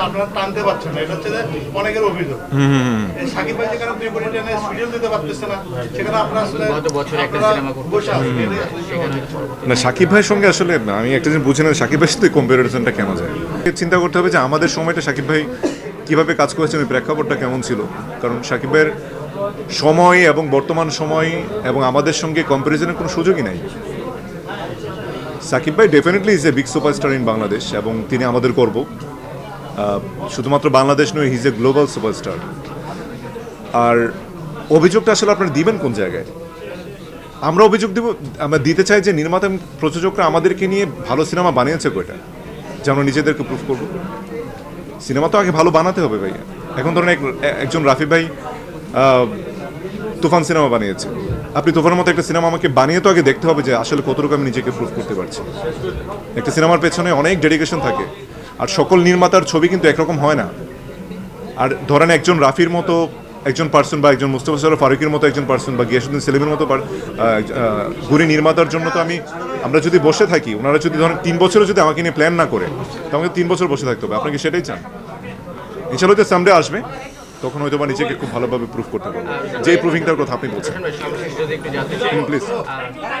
তো আপনারা টানতে পারছেন না। এটা হচ্ছে যে অনেকের অভিযোগ। সাকিব ভাই যেখানে দুই কোটি টাকা সিরিয়াল দিতে পারতেছে না সেখানে আপনারা আসলে বসে। না সাকিব ভাইয়ের সঙ্গে আসলে আমি একটা জিনিস বুঝি না সাকিব ভাইয়ের সাথে কম্পারিজনটা কেন যায়? চিন্তা করতে হবে যে আমাদের সময়টা সাকিব ভাই কীভাবে কাজ করেছেন ওই প্রেক্ষাপটটা কেমন ছিল? কারণ সাকিব ভাইয়ের সময় এবং বর্তমান সময় এবং আমাদের সঙ্গে কম্পারিজনের কোনো সুযোগই নাই। সাকিব ভাই definitely is a big superstar in Bangladesh এবং তিনি আমাদের গর্ব। শুধুমাত্র বাংলাদেশ নয় হিজ এ গ্লোবাল সুপারস্টার আর অভিযোগটা আসলে আপনারা দিবেন কোন জায়গায়? আমরা অভিযোগ দিব, আমরা দিতে চাই যে নির্মাতা প্রযোজকরা আমাদেরকে নিয়ে ভালো সিনেমা বানিয়েছে কয়টা? যে আমরা নিজেদেরকে প্রুফ করব। সিনেমা তো আগে ভালো বানাতে হবে ভাই এখন ধরেন এক- একজন রাফি ভাই তুফান সিনেমা বানিয়েছে। আপনি তুফানের মতো একটা সিনেমা আমাকে বানিয়ে তো আগে দেখতে হবে যে আসলে কতটুকু আমি নিজেকে প্রুফ করতে পারছি। একটা সিনেমার পেছনে অনেক ডেডিকেশন থাকে। আর সকল নির্মাতার ছবি কিন্তু একরকম হয় না। আর ধরেন একজন রাফির মতো একজন পার্সন বা একজন মুস্তফা সরফ ফারুকের মতো একজন পার্সন বা গিয়াসুদ্দিন সেলিমের মতো আহ, নির্মাতার জন্য তো আমি আমরা যদি বসে থাকি ওনারা যদি ধরেন তিন বছরও যদি আমাকে নিয়ে প্ল্যান না করে তো আমাকে তিন বছর বসে থাকতে হবে। আপনাকে সেটাই চান? ইনশাল্লাহ হয়তো সামডে আসবে তখন হয়তো বা নিজেকে খুব ভালোভাবে প্রুফ করতে পারব। যে প্রুভিংটার কথা আপনি বলছেন। প্লিজ